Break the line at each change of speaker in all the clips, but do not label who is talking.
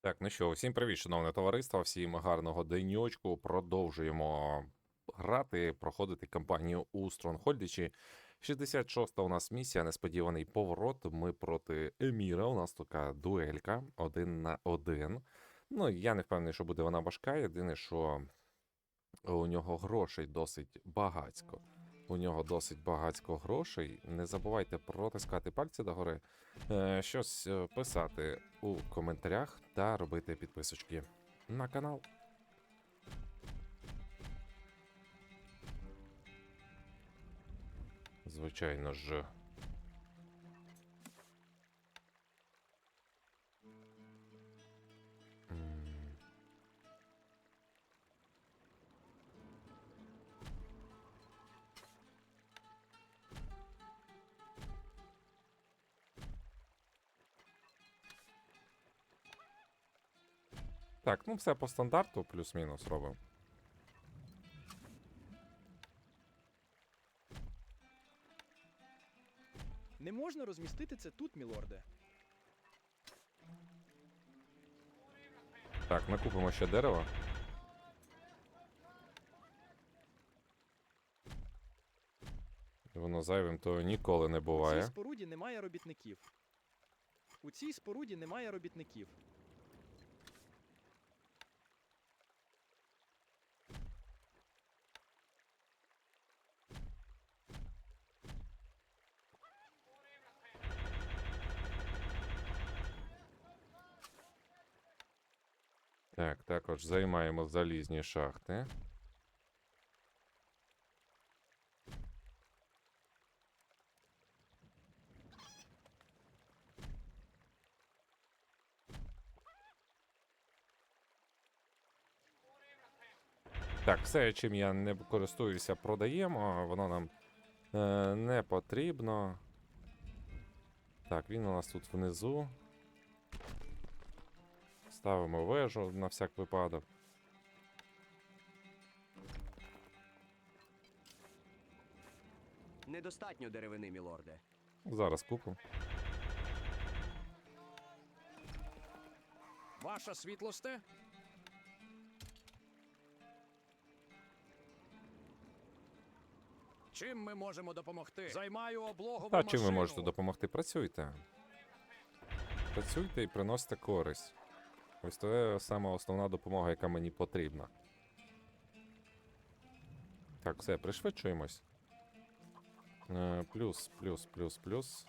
Так, ну що, всім привіт, шановне товариство, всім гарного денечку. Продовжуємо грати, проходити кампанію у Стронгхольдичі. 66-та у нас місія, несподіваний поворот. Ми проти Еміра. У нас така дуелька один на один. Ну, я не впевнений, що буде вона важка. Єдине, що у нього грошей досить багацько. У нього досить багацько грошей. Не забувайте протискати пальці догори, е, щось е, писати у коментарях та робити підписочки на канал. Звичайно ж. Так, ну все по стандарту, плюс-мінус робимо.
Не можна розмістити це тут, мілорде.
Так, накупимо ще дерева. Воно зайвим то ніколи не
У цій споруді немає робітників. У цій споруді немає робітників.
Так, також займаємо залізні шахти. Так, все, чим я не користуюся, продаємо. Воно нам е, не потрібно. Так, він у нас тут внизу. Ставимо вежу на всяк випадок.
Недостатньо деревини, мілорде.
Зараз купу.
Ваша світлосте? Чим ми можемо допомогти? Займаю облогову
Та чим ви
машину.
можете допомогти? Працюйте. Працюйте і приносите користь. Ось це саме основна допомога, яка мені потрібна. Так, все, пришвидшуємось. Е, Плюс, плюс, плюс, плюс.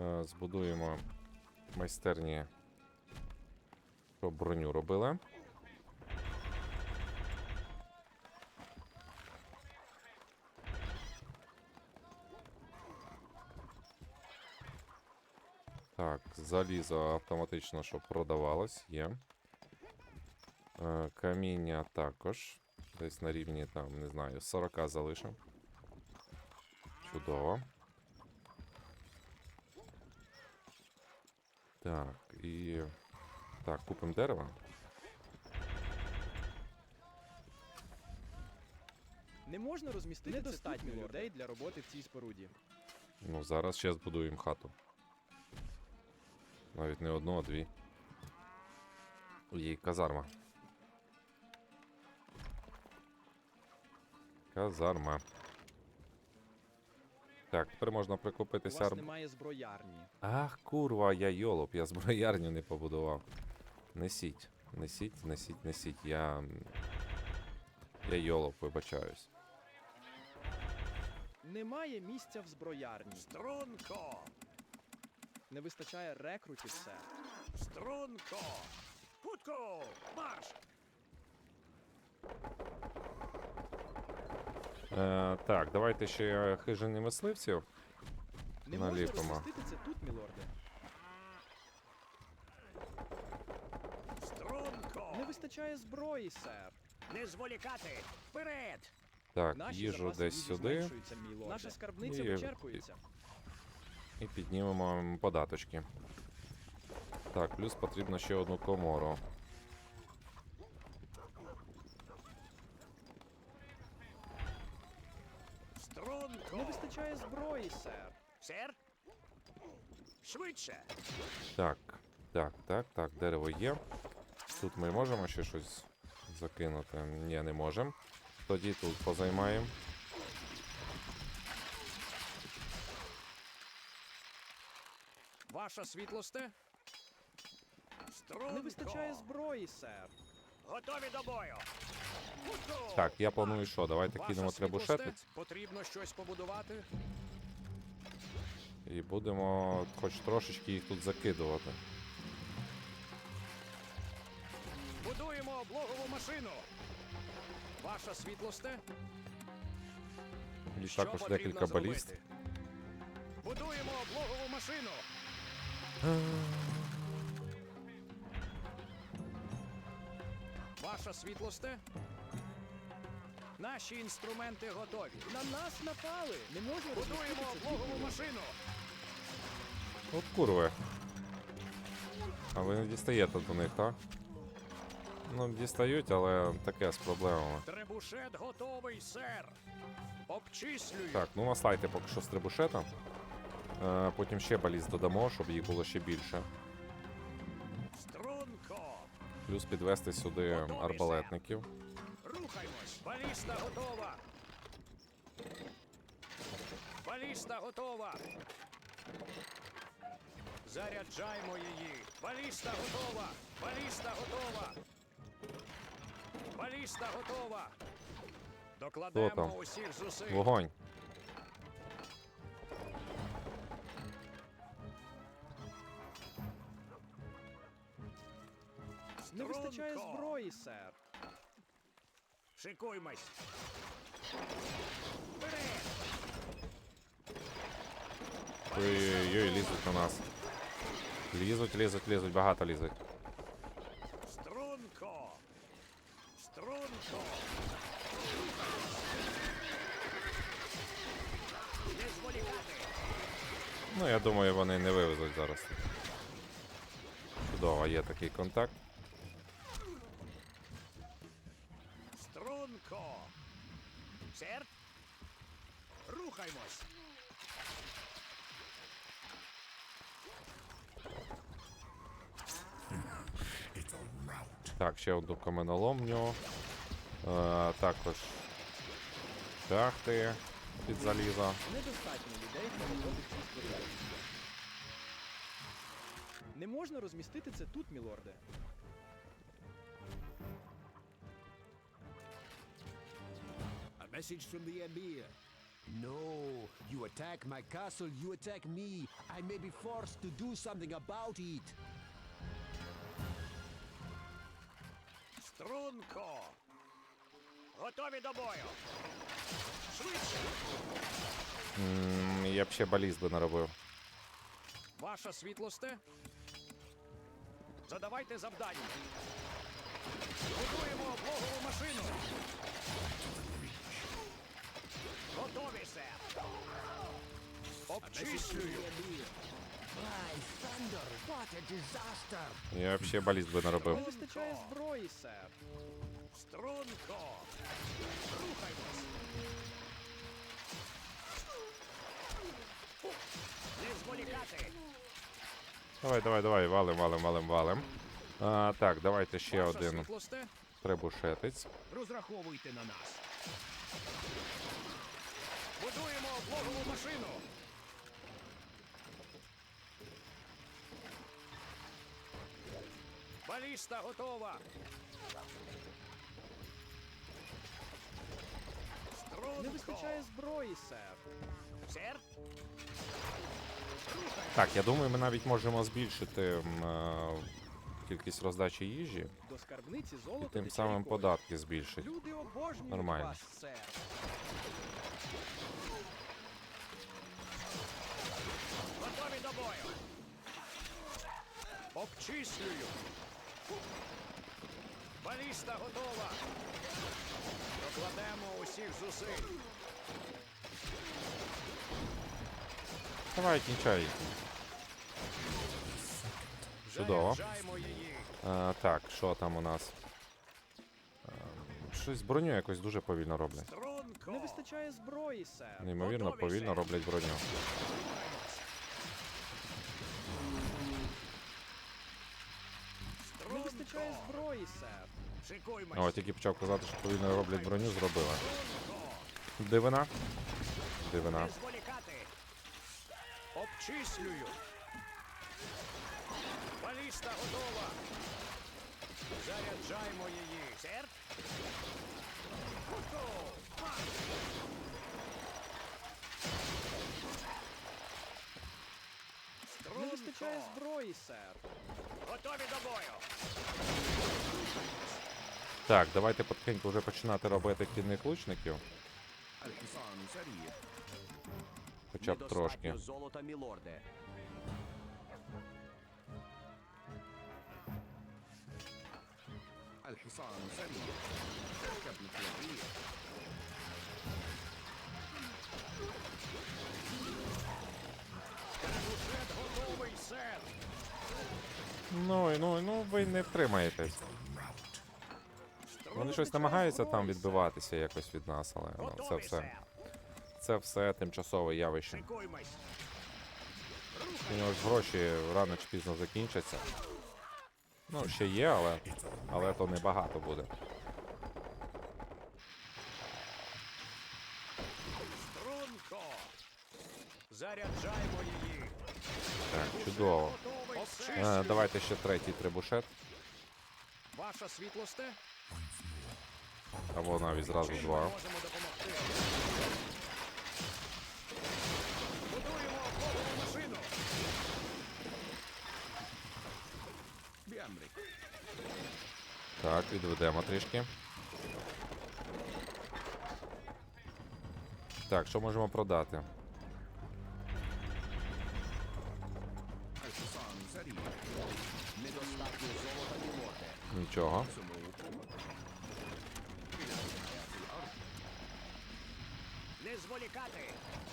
Е, Збудуємо майстерні, щоб броню робили. Так, залізо автоматично, щоб продавалось, є. Е, каміння також. Десь на рівні там, не знаю, 40 залишив. Чудово. Так, і. Так, купимо дерева.
Не можна розмістити Недостатньо людей для роботи в цій споруді.
Ну, зараз ще збудуємо хату. Навіть не одну, а дві. Є казарма. Казарма. Так, тепер можна
У
прикупитися.
вас
арб-
немає зброярні.
Ах, курва, я йолоп, я зброярню не побудував. Несіть, несіть, несіть, несіть. Я. Я йолоп, вибачаюсь.
Немає місця в зброярні.
Струнко!
Не вистачає рекрутів, сер.
Струнко! Хутко! Марш!
Е, так, давайте ще хижини мисливців.
Не можна
Наліпимо.
тут, мілорде.
Струнко!
Не вистачає зброї, сер.
Не зволікати! Вперед!
Так,
Наші
їжу
запаси
десь
їжі
сюди.
зменшуються, мілорде. Наша скарбниця
І-
вичерпується.
І піднімемо податочки. Так, плюс потрібно ще одну комору.
Струнко!
Не вистачає зброї, сер.
Сер? Швидше!
Так, Так, так, так, дерево є. Тут ми можемо ще щось закинути. Ні, не можемо. Тоді тут позаймаємо.
Ваша світлосте? Струнко!
Не вистачає зброї, сер.
Готові до бою!
Так, я планую що? Давайте
Ваша
кинемо
світлосте?
требушети
Потрібно щось побудувати?
і будемо хоч трошечки їх тут закидувати.
Будуємо облогову машину! Ваша світлосте?
І також декілька баліст.
Будуємо облогову машину! Ваша світлосте? Наші інструменти готові.
На нас напали! Не можна
Будуємо облогову машину!
От курви. А ви не дістаєте до них, так? Ну, дістають, але таке з проблемами.
Требушет готовий, сер! Обчислюю!
Так, ну наслайте поки що з требушета. Е, потім ще баліст додамо, щоб їх було ще більше. Плюс підвести сюди арбалетників.
Рухаймось! Баліста готова! Баліста готова! Заряджаймо її! Баліста готова! Баліста готова! Баліста готова!
Хто
Докладемо
там?
усіх зусиль!
Вогонь!
Не зброї, сер.
Шикуймось!
Ой-ой-ой, лізуть на нас. Лізуть, лізуть, лізуть, багато лізуть.
Струнко! Струнко! Не зволікати!
Ну, я думаю, вони не вивезуть зараз. Чудово, є такий контакт.
Струнко! Сер? Рухаймось!
Так, ще одну каменолом в нього. Е, також шахти під залізо.
Недостатньо людей в цій. Не можна розмістити це тут, мілорде.
Message from the Emir. No, you attack my castle, you attack me. I may be forced to do something about it.
Струнко! Готові до бою! Швидше!
М, Я б ще баліст би наробив.
Ваша світлосте? Задавайте завдання. Будуємо облогову машину. Готові, сер. Обчислюю.
Я б ще баліст би наробив.
Не вистачає зброї, сер.
Струнко. Рухаймось. Не зволікати.
Давай, давай, давай, валим, валим, валим, валим. А, так, давайте ще
Ваша
один
світлосте? Розраховуйте на нас. Будуємо облогову машину. Баліста готова. Струнко.
Не вистачає зброї, сер.
Сер?
Так, я думаю, ми навіть можемо збільшити м, е, кількість роздачі їжі
До скарбниці
і
золота
тим самим податки збільшити.
Люди обожнюють
Нормально.
вас, сер.
Готові до бою. Обчислюю. Баліста готова. Докладемо усіх зусиль.
Давай, кінчай. Чудово.
Заряджаймо її.
А, так, що там у нас? Ем, Щось броню якось дуже повільно роблять.
Не вистачає зброї, сер.
Неймовірно, повільно роблять броню.
вистачає зброї, сер.
О, тільки почав казати, що повільно роблять броню, зробила. Дивина. Дивина.
Обчислюю. Баліста готова. Заряджаймо її. Сер? Готов.
Не вистачає
Струнко.
зброї, сер.
Готові до бою.
Так, давайте потихеньку вже починати робити кінних лучників.
الحصان سريع
Хоча б трошки.
Недостатньо золота, мілорде.
الحصان سريع اركب مثل الريح
Ну, і- ну, ну ви не втримаєтесь. Вони щось намагаються там відбиватися якось від нас, але ну, це все. Це все тимчасове явище. У нього ж гроші рано чи пізно закінчаться. Ну, ще є, але, але то небагато буде.
Заряджаймо її.
Так, чудово.
А,
давайте ще третій трибушет.
Ваша світлосте.
Або навіть зразу два.
Будуємо охоплювальну машину.
Біамбрік.
Так, відведемо трішки. Так, що можемо продати? Нічого.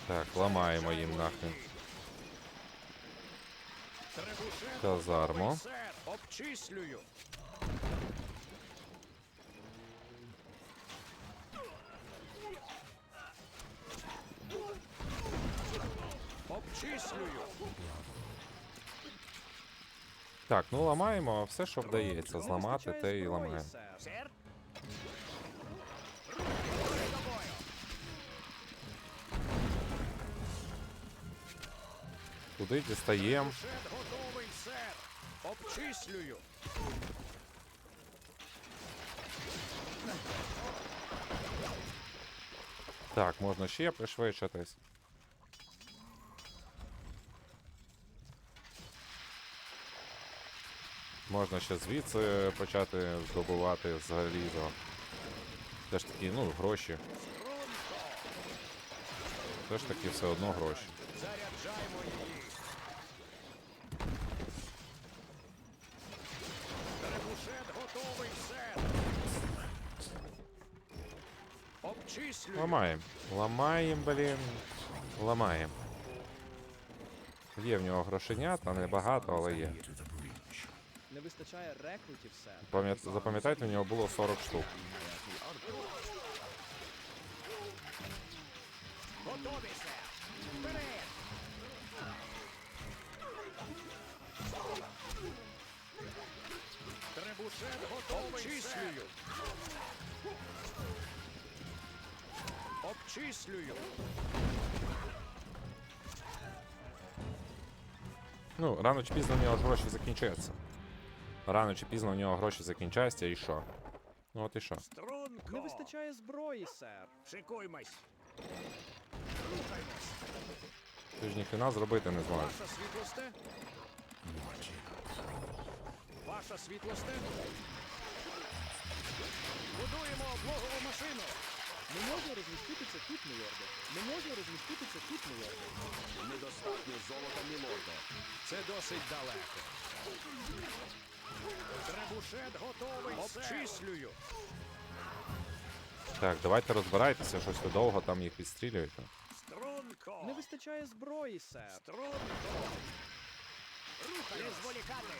Так, ламаємо їм нахрен. Казарму.
Обчислюю. Обчислюю.
Так, ну ламаємо все, що вдається зламати, те і ламаємо. Туди дістаємо.
Обчислюю.
Так, можна ще пришвидшитись. Можна ще звідси почати здобувати з заліза. Все ж таки, ну, гроші. Все ж таки все одно гроші.
Заряджаймо її. Требушет готовий. Обчислюю.
Ламаємо. Ламаємо, блін. Ламаємо. Є в нього грошенят, а не багато, але є.
Не вистачає рекрутів, сер.
Пам'ят- Запам'ятайте, у нього було 40 штук.
Готові, сер. Вперед. Требушет готовий, Обчислюю. Обчислюю.
Ну, рано чи пізно у нього ж гроші закінчаться. Рано чи пізно у нього гроші закінчаться і що? Ну от і що?
Струнко.
Не вистачає зброї, сер.
Шикуймось. Рухаймось.
Ти ж ніхрена зробити не зможеш.
Ваша світлосте? Ваша світлосте? Будуємо облогову машину.
Не можна розміститися тут, мілорде. Не можна розміститися тут, мілорде.
Недостатньо золота, мілорде.
Це досить далеко. Требушет готовий. Обчислюю.
Так, давайте розбирайтеся, щось ви довго там їх відстрілюєте.
Струнко.
Не вистачає зброї, сер.
Струнко. Рухай. Не зволікати.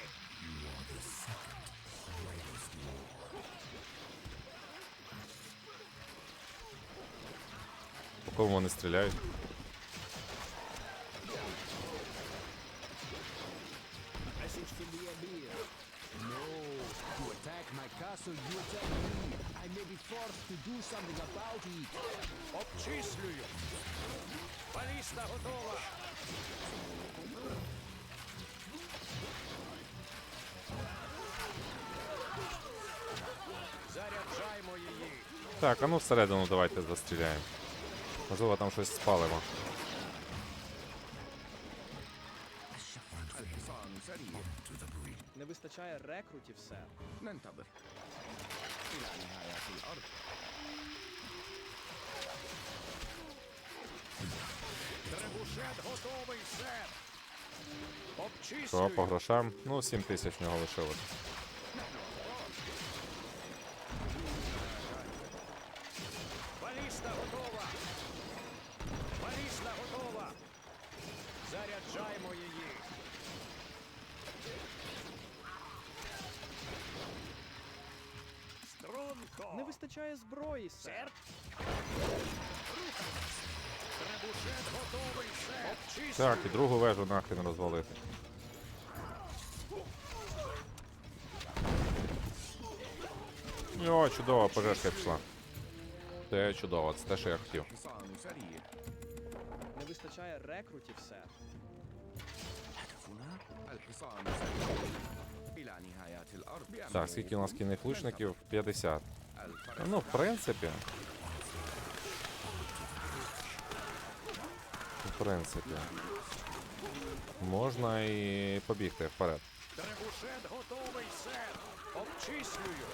По кому вони стріляють?
Castle, you attack me. I may be forced to do something about it.
Обчислюю. Баліста готова. Заряджаймо її.
Так, а ну всередину давайте застріляємо. Можливо, там щось спалимо.
Не вистачає рекрутів, сер.
ننتظر إلى نهاية الأرض
Требушет готовий, сер.
Що
Обчислюю.
по грошам? Ну, 7 тисяч в нього лишилось.
Не вистачає зброї, сер.
Требушет готовий, сер.
Так, і другу вежу нахрен розвалити. О, чудова пожежка пішла. Це чудово, це те, що я хотів.
Не вистачає рекрутів, сер.
Так, скільки у нас кінних лучників? 50. Ну, в принципі. В принципі. Можна і побігти вперед.
Требушет готовий, сер! Обчислюю!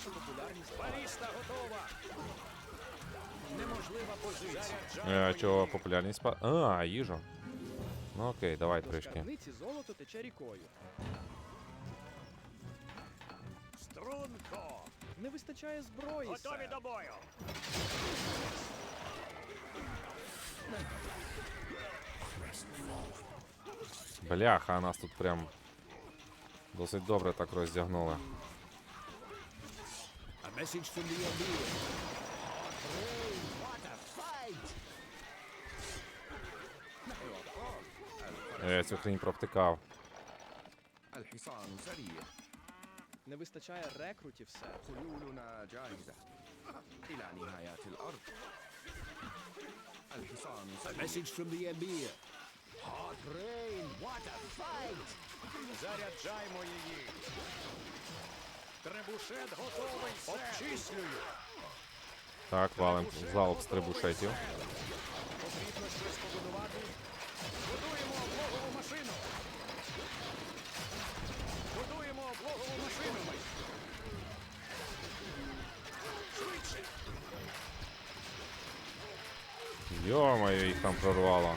Ваша популярність
Баліста готова. Неможлива позиція.
Е, чого популярність па. А, їжу. Ну окей, давай трішки.
скарбниці золото тече рікою.
Струнко.
Не вистачає зброї,
Готові
сер.
до бою.
Бляха, нас тут прям досить добре так роздягнули.
A message from the Emir. Hooray, what a fight!
Е, цю хрінь провтикав.
الحصان سريع
Не вистачає рекрутів, сер.
خيولنا جاهزة إلى نهاية الأرض الحصان
A
سريع
message from the Emir. Hot rain, what a fight!
Заряджаймо її. Требушет готовий. Обчислюю.
Так, валим залп з трибушетів.
Потрібно щось побудувати. Будуємо облогову машину. Будуємо облогову машину. Швидше.
Йо-моє, їх там прорвало.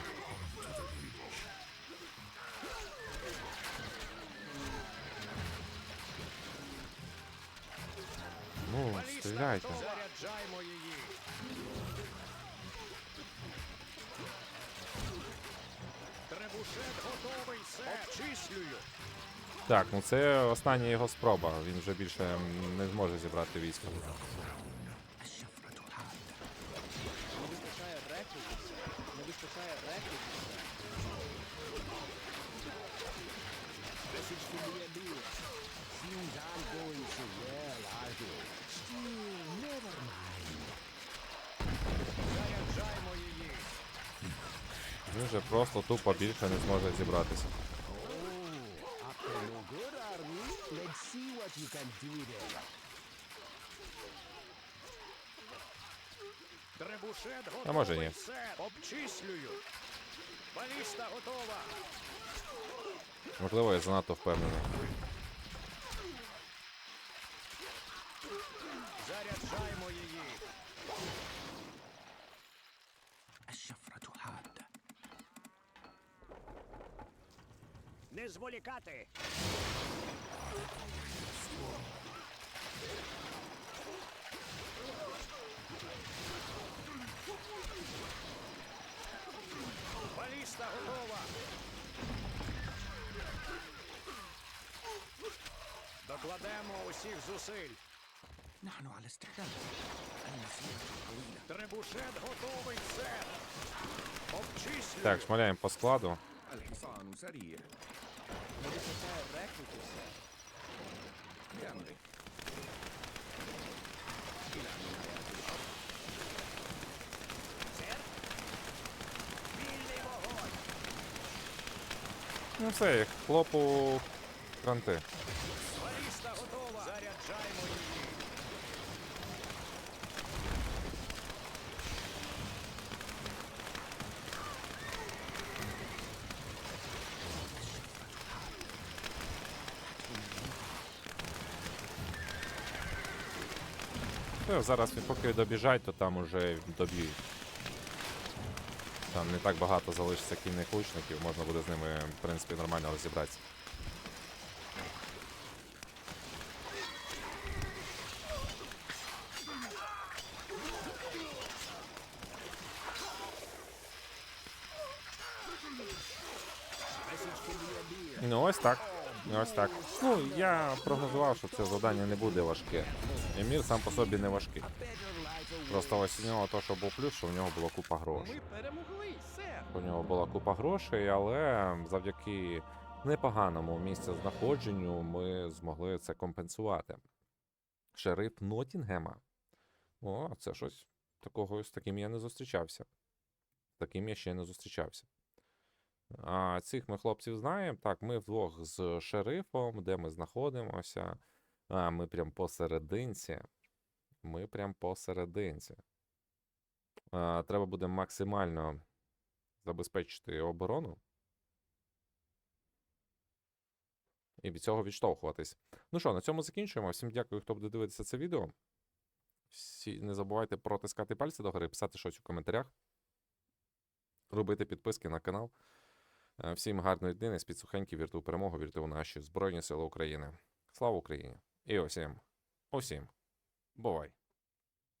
Це остання його спроба. Він вже більше не зможе зібрати військо. Він вже просто тупо більше не зможе зібратися.
Обчислюю. Баліста готова.
Можливо, я занадто впевнений.
Заряджаємо її. Не зволікати. Криста готова. Докладемо усіх зусиль.
نحن على استعداد أن نسير طويلة
Требушет готовий, сер. Обчислюй.
Так, шмаляємо по складу.
الحصان سريع
لديك ركض
Ну все, як хлопу кранти. Ну, зараз поки добіжать, то там уже доб'ють. Там не так багато залишиться кінних лучників, можна буде з ними, в принципі, нормально розібратися. Ну, ось так. Ось так. Ну, я прогнозував, що це завдання не буде важке. Емір сам по собі не важкий. Просто ось у нього то, що був плюс, що в нього була купа грошей. У нього була купа грошей, але завдяки непоганому місцезнаходженню ми змогли це компенсувати. Шериф Нотінгема. О, це щось такого з таким я не зустрічався. З таким я ще не зустрічався. А цих ми хлопців знаємо. Так, ми вдвох з шерифом, де ми знаходимося. А, ми прям посерединці. Ми прям посерединці. А, треба буде максимально забезпечити оборону. І від цього відштовхуватись. Ну що, на цьому закінчуємо. Всім дякую, хто буде дивитися це відео. Всі не забувайте протискати пальці догори, писати щось у коментарях, робити підписки на канал. Е, Всім гарної днини, спідсухеньки, вірту у перемогу, вірту у наші Збройні Сили України. Слава Україні! І усім, усім, бувай!